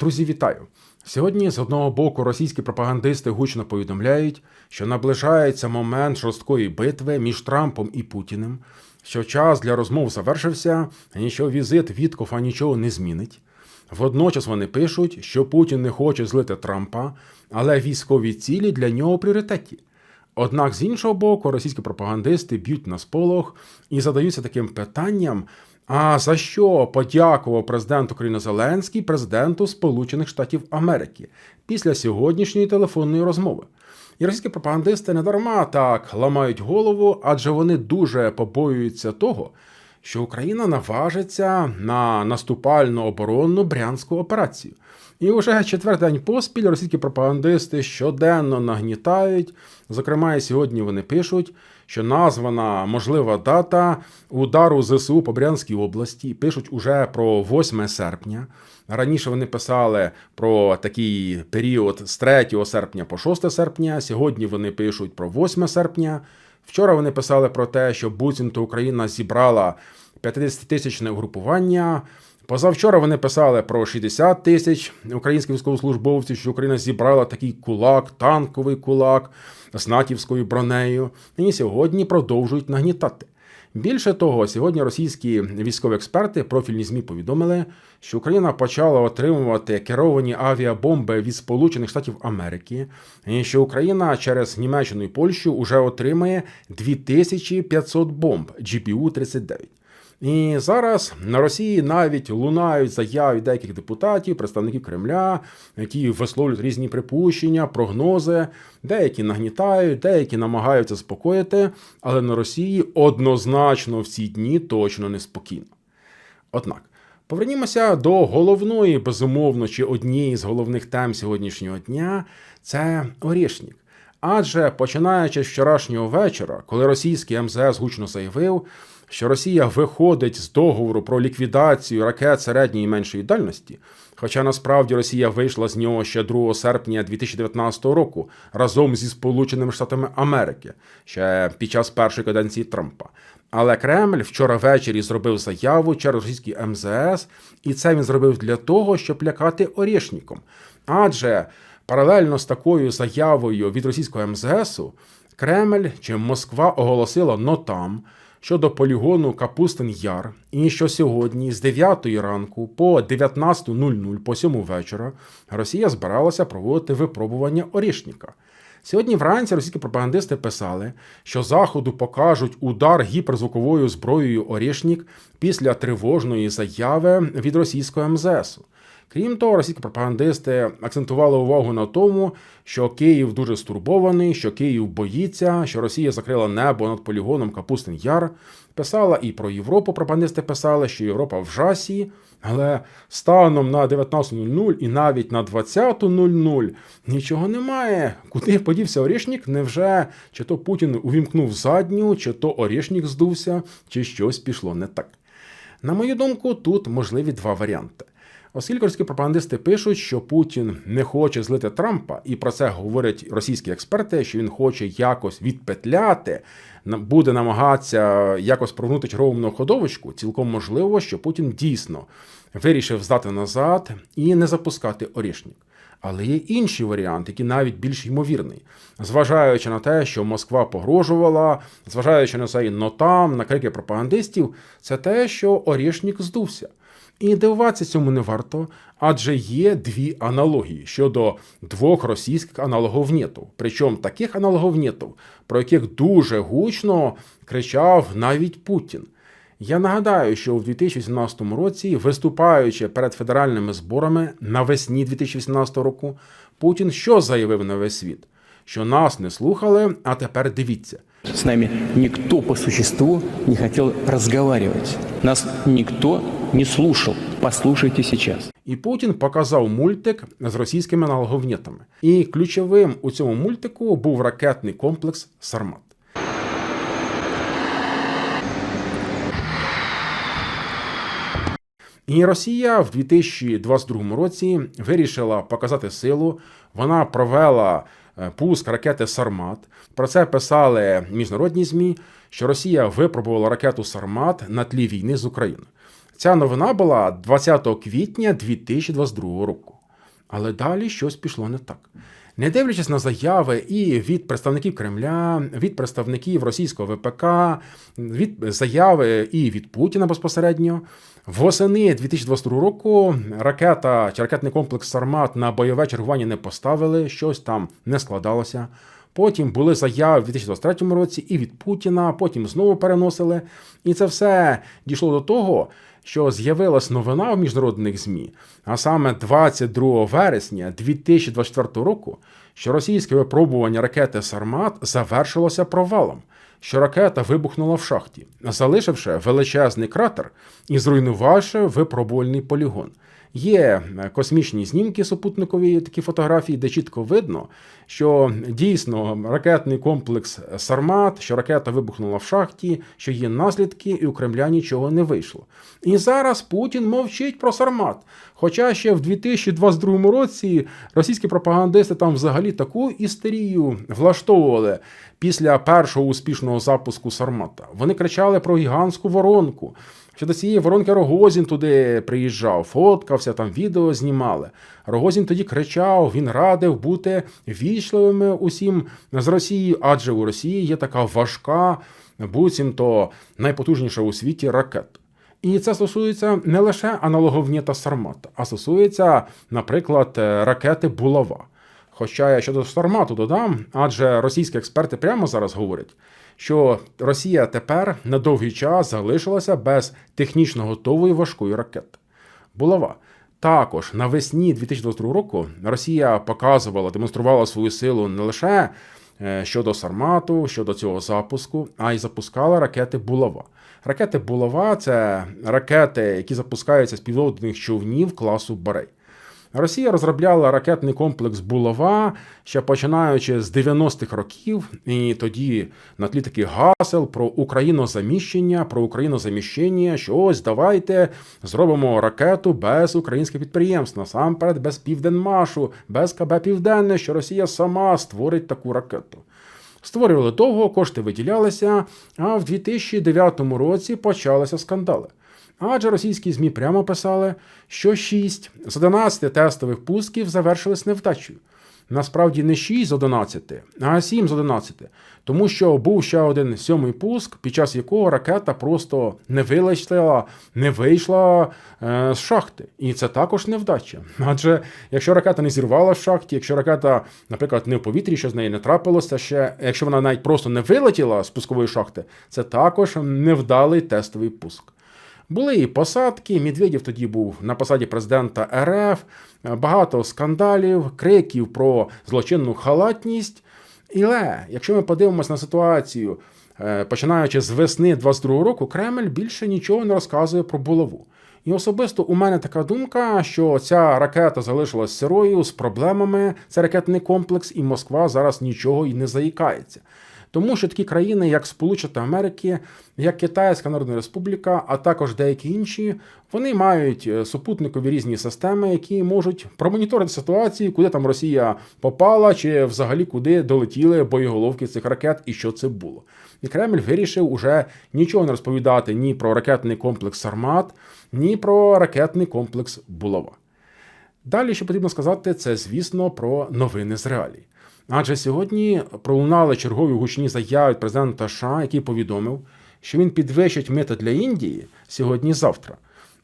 Друзі, вітаю! Сьогодні з одного боку російські пропагандисти гучно повідомляють, що наближається момент жорсткої битви між Трампом і Путіним, що час для розмов завершився, і що візит Віткофа нічого не змінить. Водночас вони пишуть, що Путін не хоче злити Трампа, але військові цілі для нього пріоритеті. Однак з іншого боку, російські пропагандисти б'ють на сполох і задаються таким питанням: а за що подякував президент України Зеленський президенту Сполучених Штатів Америки після сьогоднішньої телефонної розмови? І російські пропагандисти не дарма так ламають голову, адже вони дуже побоюються того, що Україна наважиться на наступальну оборонну брянську операцію. І вже четвертий день поспіль російські пропагандисти щоденно нагнітають. Зокрема, і сьогодні вони пишуть, що названа можлива дата удару ЗСУ по Брянській області. Пишуть уже про 8 серпня. Раніше вони писали про такий період з 3 серпня по 6 серпня. Сьогодні вони пишуть про 8 серпня. Вчора вони писали про те, що буцімто Україна зібрала 50-тисячне угрупування. Позавчора вони писали про 60 тисяч українських військовослужбовців, що Україна зібрала такий кулак, танковий кулак з натівською бронею. І сьогодні продовжують нагнітати. Більше того, сьогодні російські військові експерти, профільні ЗМІ повідомили, що Україна почала отримувати керовані авіабомби від Сполучених Штатів Америки, і що Україна через Німеччину і Польщу вже отримає 2500 бомб GPU-39. І зараз на Росії навіть лунають заяви деяких депутатів, представників Кремля, які висловлюють різні припущення, прогнози, деякі нагнітають, деякі намагаються заспокоїти, але на Росії однозначно в ці дні точно неспокійно. Однак. Повернімося до головної, безумовно, чи однієї з головних тем сьогоднішнього дня це Орішнік. Адже починаючи з вчорашнього вечора, коли російський МЗС гучно заявив, що Росія виходить з договору про ліквідацію ракет середньої і меншої дальності, хоча насправді Росія вийшла з нього ще 2 серпня 2019 року разом зі Сполученими Штатами Америки, ще під час першої каденції Трампа. Але Кремль вчора ввечері зробив заяву через російський МЗС, і це він зробив для того, щоб лякати Орішніком. Адже паралельно з такою заявою від російського МЗСу Кремль чи Москва оголосила нотам щодо полігону Капустин Яр, і що сьогодні з 9 ранку по 19.00 по 7 вечора Росія збиралася проводити випробування Орішніка. Сьогодні вранці російські пропагандисти писали, що Заходу покажуть удар гіперзвуковою зброєю Орішнік після тривожної заяви від російського МЗСу. Крім того, російські пропагандисти акцентували увагу на тому, що Київ дуже стурбований, що Київ боїться, що Росія закрила небо над полігоном Капустин Яр. Писала і про Європу. Пропагандисти писали, що Європа в жасі, але станом на 19.00 і навіть на 20.00 нічого немає. Куди подівся Орішнік? Невже чи то Путін увімкнув задню, чи то Орішнік здувся, чи щось пішло не так. На мою думку, тут можливі два варіанти. Оскільки пропагандисти пишуть, що Путін не хоче злити Трампа, і про це говорять російські експерти, що він хоче якось відпетляти, буде намагатися якось прогнути чергову ходовочку, цілком можливо, що Путін дійсно вирішив здати назад і не запускати орішник. Але є інший варіант, який навіть більш ймовірний, зважаючи на те, що Москва погрожувала, зважаючи на цей нотам, на крики пропагандистів, це те, що Орішнік здувся. І дивуватися цьому не варто, адже є дві аналогії щодо двох російських аналоговнєтів. Причому таких аналоговнєтів, про яких дуже гучно кричав навіть Путін. Я нагадаю, що у 2018 році, виступаючи перед федеральними зборами навесні 2018 року, Путін що заявив на весь світ? Що нас не слухали, а тепер дивіться. С нами никто по существу не хотел разговаривать. Нас никто не слушал. Послушайте сейчас. І Путін показав мультик з російськими аналоговнєтами. І ключовим у цьому мультику був ракетний комплекс Сармат. І Росія в 2022 році вирішила показати силу. Вона провела е, пуск ракети Сармат. Про це писали міжнародні змі, що Росія випробувала ракету Сармат на тлі війни з Україною. Ця новина була 20 квітня 2022 року. Але далі щось пішло не так. Не дивлячись на заяви і від представників Кремля, від представників російського ВПК, від заяви і від Путіна безпосередньо, восени 2022 року ракета чи ракетний комплекс Сармат на бойове чергування не поставили, щось там не складалося. Потім були заяви в 2023 році і від Путіна, потім знову переносили. І це все дійшло до того, що з'явилась новина в міжнародних ЗМІ, а саме 22 вересня 2024 року, що російське випробування ракети Сармат завершилося провалом, що ракета вибухнула в шахті, залишивши величезний кратер і зруйнувавши випробувальний полігон. Є космічні знімки супутникові, такі фотографії, де чітко видно, що дійсно ракетний комплекс Сармат, що ракета вибухнула в шахті, що є наслідки, і у Кремля нічого не вийшло. І зараз Путін мовчить про Сармат. Хоча ще в 2022 році російські пропагандисти там взагалі таку істерію влаштовували після першого успішного запуску Сармата. Вони кричали про гігантську воронку. Що до цієї воронки Рогозін туди приїжджав, фоткався, там відео знімали. Рогозін тоді кричав, він радив бути вічливими усім з Росії, адже у Росії є така важка, буцімто найпотужніша у світі ракета. І це стосується не лише аналоговні та Сармата, а стосується, наприклад, ракети Булава. Хоча я щодо Сармату додам, адже російські експерти прямо зараз говорять, що Росія тепер на довгий час залишилася без технічно готової важкої ракети. Булава. Також навесні 2022 року Росія показувала, демонструвала свою силу не лише е, щодо Сармату, щодо цього запуску, а й запускала ракети Булава. Ракети Булава це ракети, які запускаються з підводних човнів класу Барей. Росія розробляла ракетний комплекс Булава ще починаючи з 90-х років, і тоді на тлі таких гасел про українозаміщення, про українозаміщення, що ось давайте зробимо ракету без українських підприємств, насамперед без Південмашу, без КБ Південне, що Росія сама створить таку ракету. Створювали довго, кошти виділялися, а в 2009 році почалися скандали. Адже російські ЗМІ прямо писали, що 6 з 11 тестових пусків завершились невдачею. Насправді не 6 з 11, а 7 з 11. Тому що був ще один сьомий пуск, під час якого ракета просто не вилетіла, не вийшла е, з шахти. І це також невдача. Адже якщо ракета не зірвала в шахті, якщо ракета, наприклад, не в повітрі, що з нею не трапилося ще, якщо вона навіть просто не вилетіла з пускової шахти, це також невдалий тестовий пуск. Були і посадки. Медведєв тоді був на посаді президента РФ, багато скандалів, криків про злочинну халатність. Але якщо ми подивимося на ситуацію, е, починаючи з весни 22 року, Кремль більше нічого не розказує про булаву. І особисто у мене така думка, що ця ракета залишилась сирою з проблемами. Це ракетний комплекс, і Москва зараз нічого і не заїкається. Тому що такі країни, як Сполучені Америки, як Китайська Народна Республіка, а також деякі інші, вони мають е, супутникові різні системи, які можуть промоніторити ситуацію, куди там Росія попала, чи взагалі куди долетіли боєголовки цих ракет і що це було. І Кремль вирішив уже нічого не розповідати ні про ракетний комплекс Сармат, ні про ракетний комплекс Булава. Далі, що потрібно сказати, це, звісно, про новини з реалій. Адже сьогодні пролунали чергові гучні заяви президента США, який повідомив, що він підвищить мита для Індії сьогодні-завтра.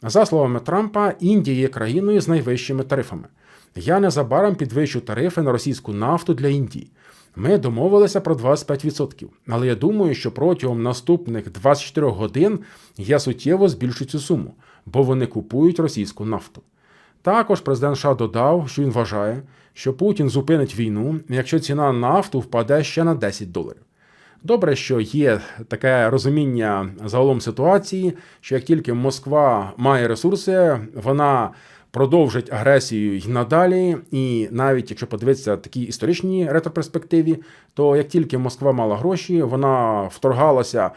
За словами Трампа, Індія є країною з найвищими тарифами. Я незабаром підвищу тарифи на російську нафту для Індії. Ми домовилися про 25%, але я думаю, що протягом наступних 24 годин я суттєво збільшу цю суму, бо вони купують російську нафту. Також президент США додав, що він вважає, що Путін зупинить війну, якщо ціна нафту впаде ще на 10 доларів. Добре, що є таке розуміння загалом ситуації, що як тільки Москва має ресурси, вона продовжить агресію й надалі. І навіть якщо подивитися такі історичні ретроперспективі, то як тільки Москва мала гроші, вона вторгалася.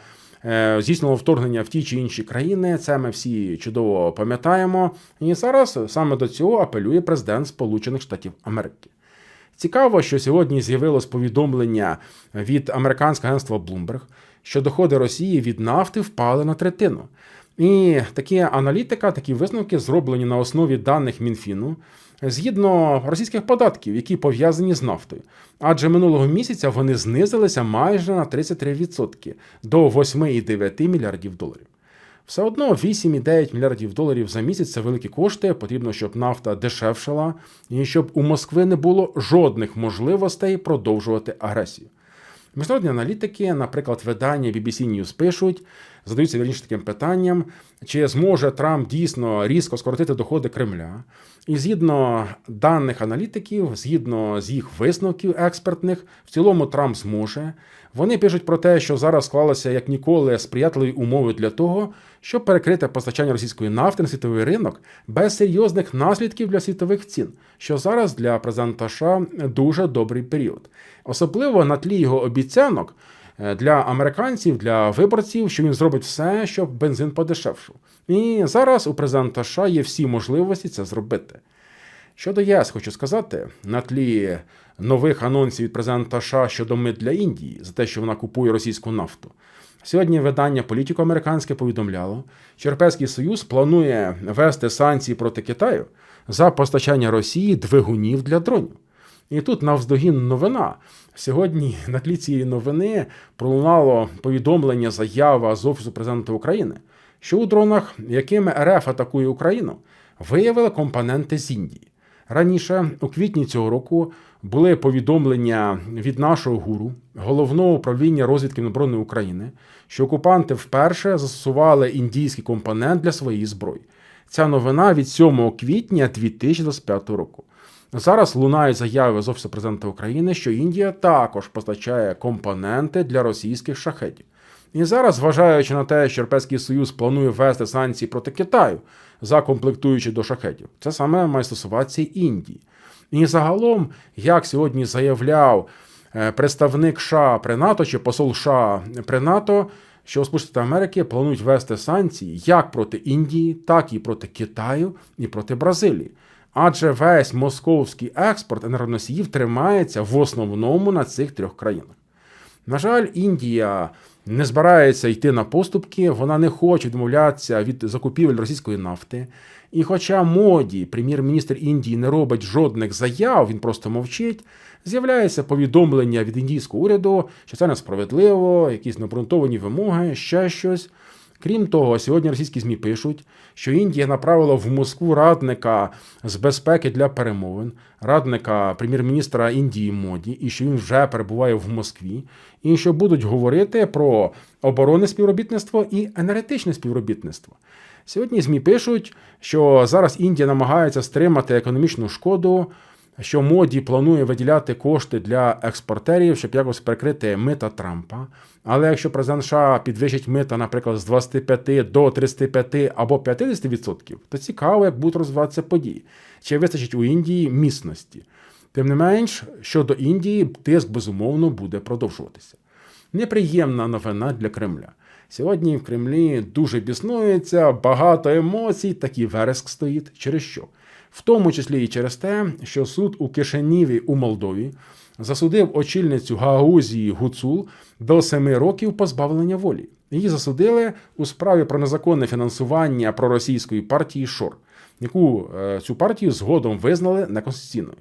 Е, здійснило вторгнення в ті чи інші країни. Це ми всі чудово пам'ятаємо. І зараз саме до цього апелює президент Сполучених Штатів Америки. Цікаво, що сьогодні з'явилось повідомлення від американського агентства Bloomberg, що доходи Росії від нафти впали на третину. І такі аналітика, такі висновки зроблені на основі даних Мінфіну, згідно російських податків, які пов'язані з нафтою. Адже минулого місяця вони знизилися майже на 33% до 8,9 мільярдів доларів. Все одно 8,9 мільярдів доларів за місяць це великі кошти. Потрібно, щоб нафта дешевшала і щоб у Москви не було жодних можливостей продовжувати агресію. Міжнародні аналітики, наприклад, видання BBC News пишуть, задаються вірніше таким питанням, чи зможе Трамп дійсно різко скоротити доходи Кремля. І згідно даних аналітиків, згідно з їх висновків експертних, в цілому Трамп зможе. Вони пишуть про те, що зараз склалися як ніколи сприятливі умови для того, щоб перекрити постачання російської нафти на світовий ринок без серйозних наслідків для світових цін, що зараз для президента США дуже добрий період, особливо на тлі його обіцянок для американців, для виборців, що він зробить все, щоб бензин подешевшав. І зараз у президента США є всі можливості це зробити. Щодо ЄС, хочу сказати, на тлі нових анонсів від президента США щодо мит для Індії за те, що вона купує російську нафту. Сьогодні видання політико американське повідомляло, що Європейський Союз планує ввести санкції проти Китаю за постачання Росії двигунів для дронів. І тут навздогін новина. Сьогодні на тлі цієї новини пролунало повідомлення заява з Офісу президента України, що у дронах, якими РФ атакує Україну, виявили компоненти з Індії. Раніше, у квітні цього року, були повідомлення від нашого гуру, головного управління розвідки Міноборони України, що окупанти вперше застосували індійський компонент для своєї зброї. Ця новина від 7 квітня 2025 року. Зараз лунають заяви з Офісу президента України, що Індія також постачає компоненти для російських шахетів. І зараз, зважаючи на те, що Європейський Союз планує ввести санкції проти Китаю за комплектуючи до шахетів, це саме має стосуватися Індії. І загалом, як сьогодні заявляв е, представник США при НАТО чи посол США при НАТО, що Сполучені Америки планують ввести санкції як проти Індії, так і проти Китаю і проти Бразилії. Адже весь московський експорт енергоносіїв тримається в основному на цих трьох країнах. На жаль, Індія не збирається йти на поступки, вона не хоче відмовлятися від закупівель російської нафти. І хоча моді, прем'єр-міністр Індії, не робить жодних заяв, він просто мовчить, з'являється повідомлення від індійського уряду, що це несправедливо, якісь необґрунтовані вимоги, ще щось. Крім того, сьогодні російські ЗМІ пишуть, що Індія направила в Москву радника з безпеки для перемовин, радника прем'єр-міністра Індії Моді, і що він вже перебуває в Москві, і що будуть говорити про оборонне співробітництво і енергетичне співробітництво. Сьогодні ЗМІ пишуть, що зараз Індія намагається стримати економічну шкоду, що моді планує виділяти кошти для експортерів, щоб якось перекрити мита Трампа. Але якщо президент США підвищить мита, наприклад, з 25 до 35 або 50%, то цікаво, як будуть розвиватися події. Чи вистачить у Індії міцності? Тим не менш, щодо Індії, тиск безумовно буде продовжуватися. Неприємна новина для Кремля. Сьогодні в Кремлі дуже біснується, багато емоцій, такий вереск стоїть. Через що? В тому числі і через те, що суд у Кишиніві у Молдові засудив очільницю Гаузії Гуцул до семи років позбавлення волі. Її засудили у справі про незаконне фінансування проросійської партії Шор, яку е, цю партію згодом визнали неконституційною.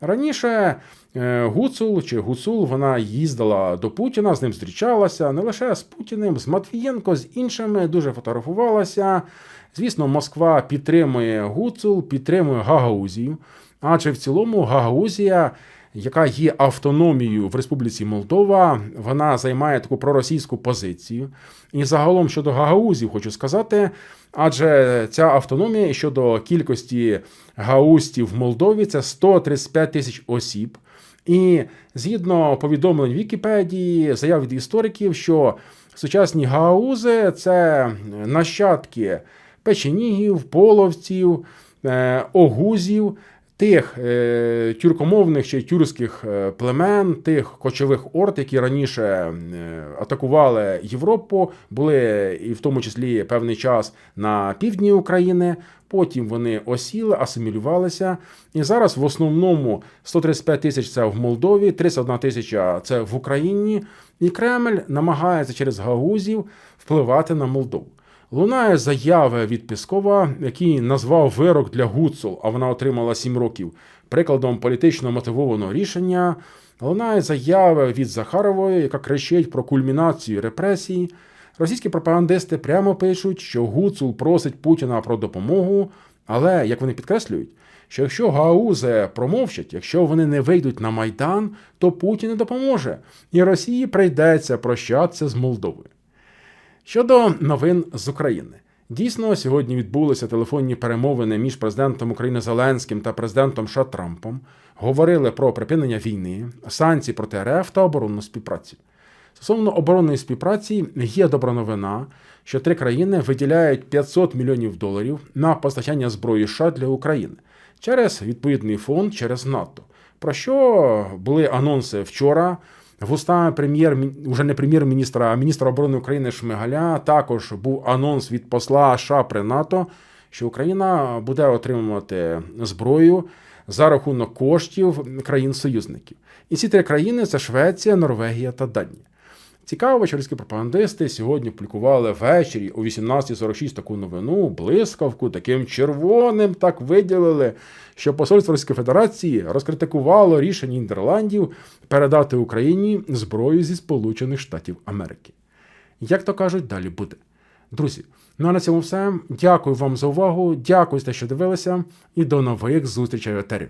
Раніше е, Гуцул чи Гуцул вона їздила до Путіна, з ним зустрічалася не лише з Путіним, з Матвієнко, з іншими дуже фотографувалася. Звісно, Москва підтримує Гуцул, підтримує Гагаузію, адже в цілому Гагаузія, яка є автономією в Республіці Молдова, вона займає таку проросійську позицію. І загалом щодо Гагаузів хочу сказати, адже ця автономія щодо кількості гаустів в Молдові це 135 тисяч осіб. І згідно повідомлень Вікіпедії, заяв від істориків, що сучасні гаузи це нащадки печенігів, половців, е, огузів, тих е, тюркомовних чи тюркських е, племен, тих кочових орд, які раніше е, атакували Європу, були і в тому числі певний час на півдні України. Потім вони осіли, асимілювалися. І зараз в основному 135 тисяч це в Молдові, 31 тисяча це в Україні. І Кремль намагається через гаузів впливати на Молдову. Лунає заяви від Піскова, який назвав вирок для Гуцул, а вона отримала 7 років, прикладом політично мотивованого рішення. Лунає заяви від Захарової, яка кричить про кульмінацію репресій. Російські пропагандисти прямо пишуть, що Гуцул просить Путіна про допомогу, але як вони підкреслюють, що якщо гаузи промовчать, якщо вони не вийдуть на майдан, то Путін не допоможе, і Росії прийдеться прощатися з Молдовою. Щодо новин з України. Дійсно, сьогодні відбулися телефонні перемовини між президентом України Зеленським та президентом США Трампом. Говорили про припинення війни, санкції проти РФ та оборонну співпрацю. Стосовно оборонної співпраці є добра новина, що три країни виділяють 500 мільйонів доларів на постачання зброї США для України через відповідний фонд через НАТО. Про що були анонси вчора? Вустами прем'єр уже не прем'єр-міністра, а міністра оборони України Шмигаля також був анонс від посла США при НАТО, що Україна буде отримувати зброю за рахунок коштів країн-союзників. І ці три країни це Швеція, Норвегія та Данія. Цікаво, що російські пропагандисти сьогодні публікували ввечері о 18.46 таку новину, блискавку, таким червоним так виділили, що посольство Російської Федерації розкритикувало рішення Нідерландів передати Україні зброю зі Сполучених Штатів Америки. Як то кажуть, далі буде. Друзі, ну а на цьому все. Дякую вам за увагу, дякую за те, що дивилися, і до нових зустрічей в етері.